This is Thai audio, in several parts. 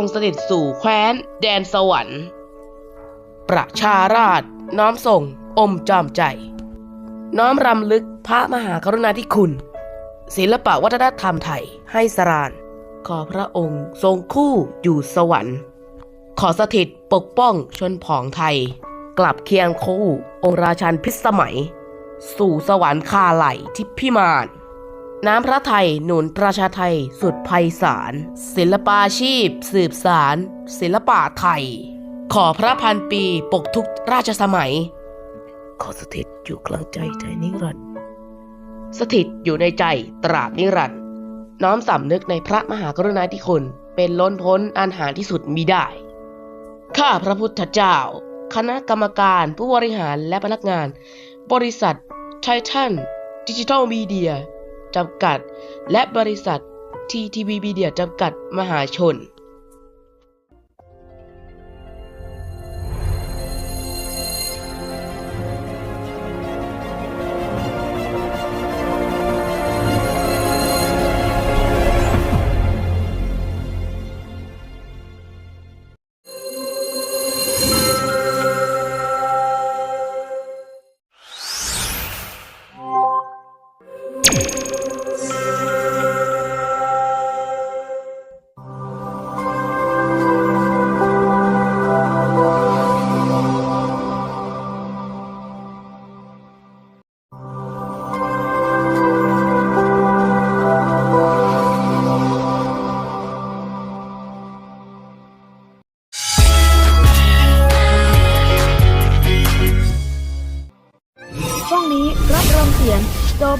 ทรงเสด็จสู่แคว้น แดนสวรรค์ ประชาราช น้อมส่ง อมจอมใจ น้อมรำลึกพระมหากรุณาธิคุณ ศิลปะวัฒนธรรมไทยให้สราน ขอพระองค์ทรงคู่อยู่สวรรค์ ขอสถิตปกป้องชนผองไทย กลับเคียงคู่องค์ราชันพิสมัย สู่สวรรค์คาไหลทิพิมาน น้ำพระไทยหนุนประชาไทยสุดไพศาลศิลปาชีพ สืบสารศิลปะไทย ขอพระพันปีปกทุกราชสมัย ขอสถิตอยู่กลางใจใจนิรันดร์สถิตอยู่ในใจตราบนิรันดร์น้อมสำนึกในพระมหากรุณาธิคุณเป็นล้นพ้นอันหาที่สุดมิได้ ข้าพระพุทธเจ้า คณะกรรมการผู้บริหารและพนักงาน บริษัทไททันดิจิทัลมีเดีย จำกัด และบริษัท TTV Media จำกัดมหาชน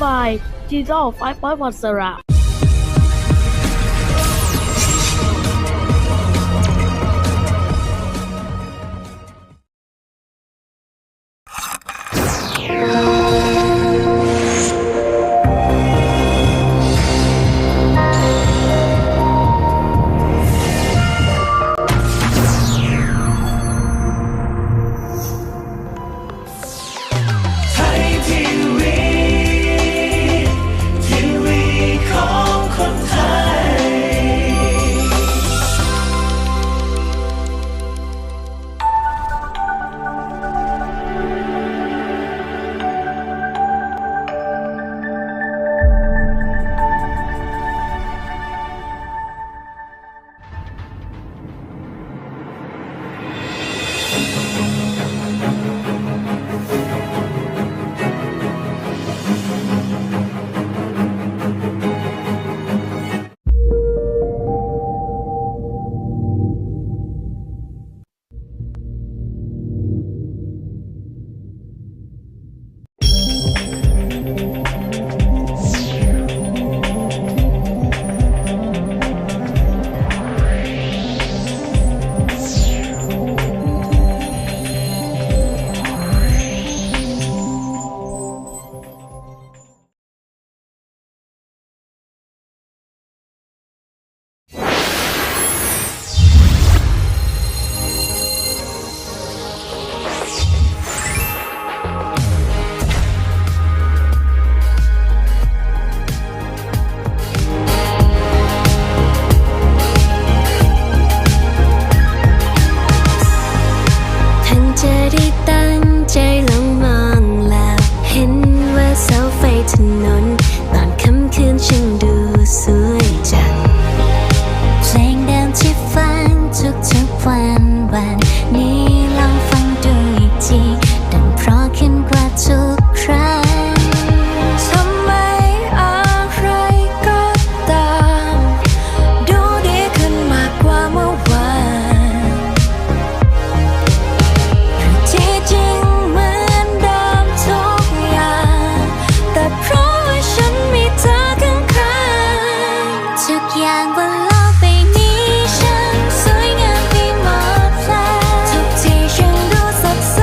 บายจีโจ้ไฟปอยวัสระ อย่างบนโลกใบนี้ฉันสวยงามไปหมดแลทุกทีฉันดูสดใส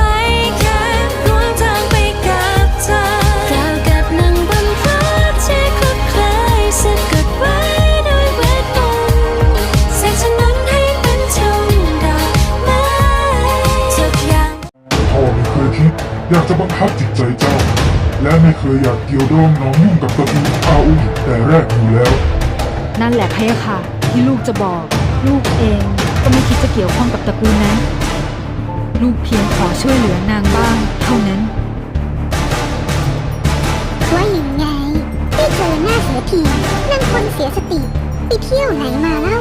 แค่ร่วมทางไปกับเธอราวกับนั่งบนฟ้าที่คลุกคล้ายสะกดไว้ด้วยเวทมนต์แสงถนนให้เป็นทุ่งดอกไม้ทุกอย่าง พ่อไม่เคยคิดอยากจะบังคับจิตใจเจ้า และไม่เคยอยากเกี่ยวดองน้องยุ่งกับตระกูลอาอุยแต่แรกอยู่แล้ว นั่นแหละพะยะค่ะ ที่ลูกจะบอก ลูกเองก็ไม่คิดจะเกี่ยวข้องกับตระกูลนั้น ลูกเพียงขอช่วยเหลือนางบ้าง เท่านั้น ว่ายังไงไม่เจอหน้าเสียทีนั่งคนเสียสติไปเที่ยวไหนมาเล่า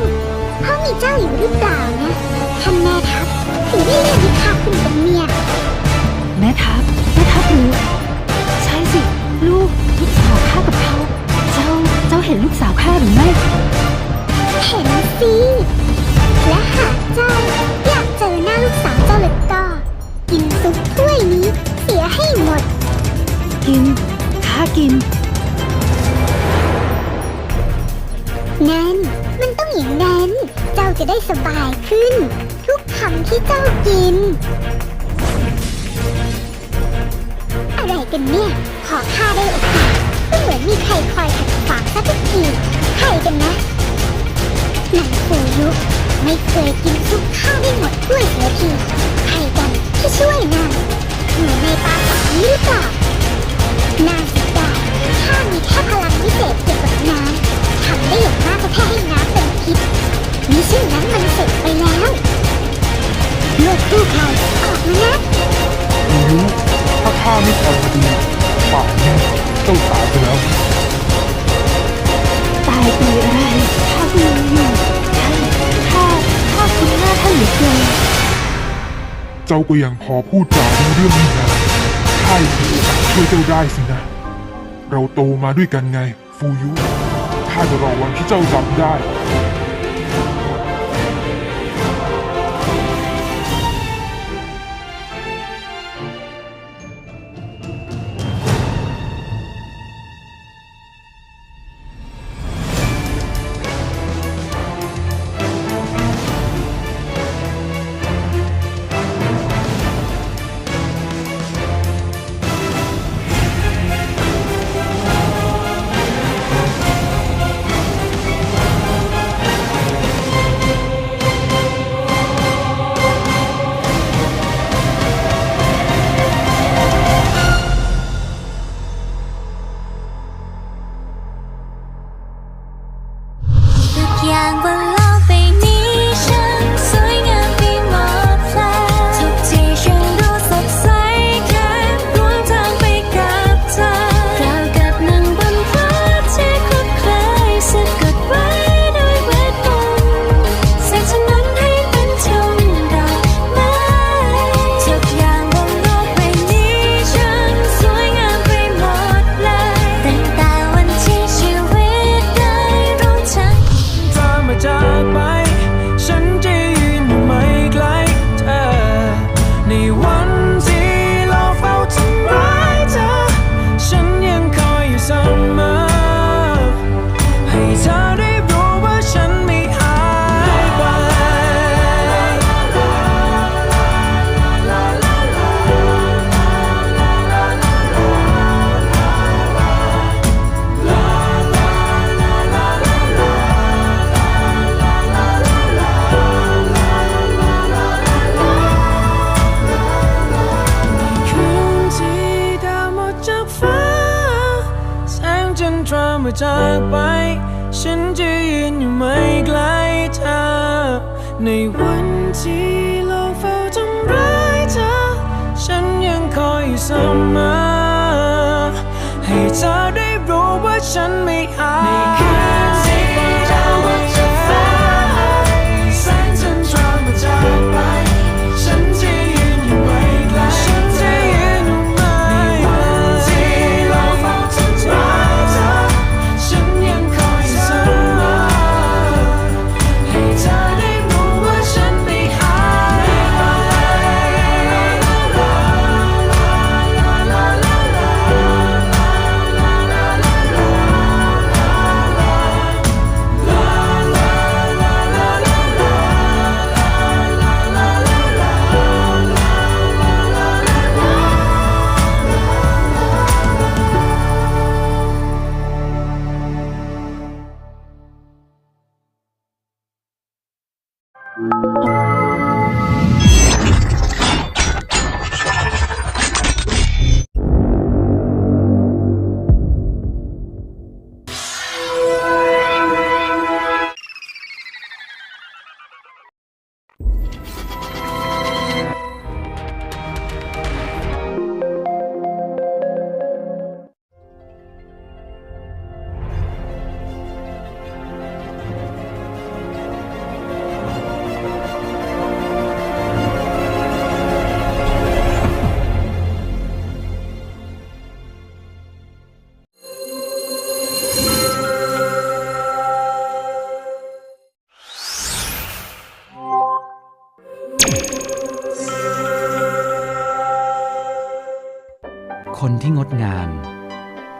ห้องมีเจ้าอยู่หรือเปล่านะท่านแม่ทัพถึงได้เรียกให้ข้าขึ้นเป็นเมียแม่ทัพ กินข้ากิน นั้นมันต้องอย่างนั้น เจ้าจะได้สบายขึ้น ทุกคำที่เจ้ากิน อะไรกันเนี่ย ขอข้าได้โอกาสก็เหมือนมีใครคอยขัดขวางซะทุกทีใครกันนะนางปูยุไม่เคยกินซุปข้าวได้หมดถ้วยเสียทีใครกันที่ช่วยนางอยู่ในปาสานี้หรือเปล่า นางสิดาข้ามีแค่พลังพิเศษเกี่ยวกับน้ำทำได้อย่างมากก็แค่ให้น้ำเป็นพิษมิเช่นนั้นมันเสร็จไปแล้วเลือกคู่ใครออกมานะดูยุถ้าข้าไม่ทันพอดีป่านนี้เจ้าตายไปแล้วตายไปอะไรข้าก็ยังอยู่ท่านข้าข้าคุ้นหน้าท่านเหลือเกินเจ้าก็ยังพอพูดจาในเรื่องนี้นะ ช่วยเจ้าได้สินะ เราโตมาด้วยกันไง ฟูยุข้าจะรอวันที่เจ้าจำได้ จากไป ฉันจะยืนอยู่ไม่ไกลเธอ ในวันที่โลกเฝ้าทำร้ายเธอ ฉันยังคอยเสมอให้เธอได้รู้ว่าฉันไม่อาย Oh.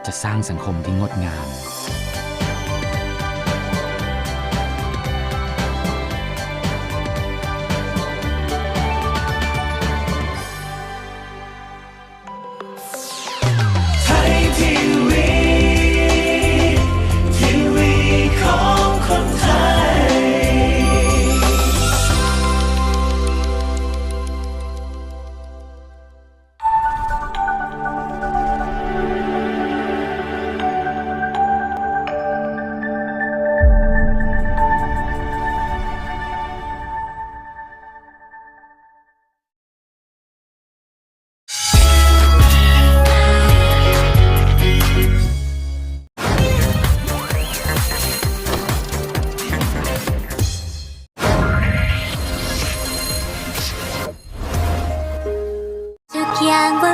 จะสร้างสังคมที่งดงาม 阳光。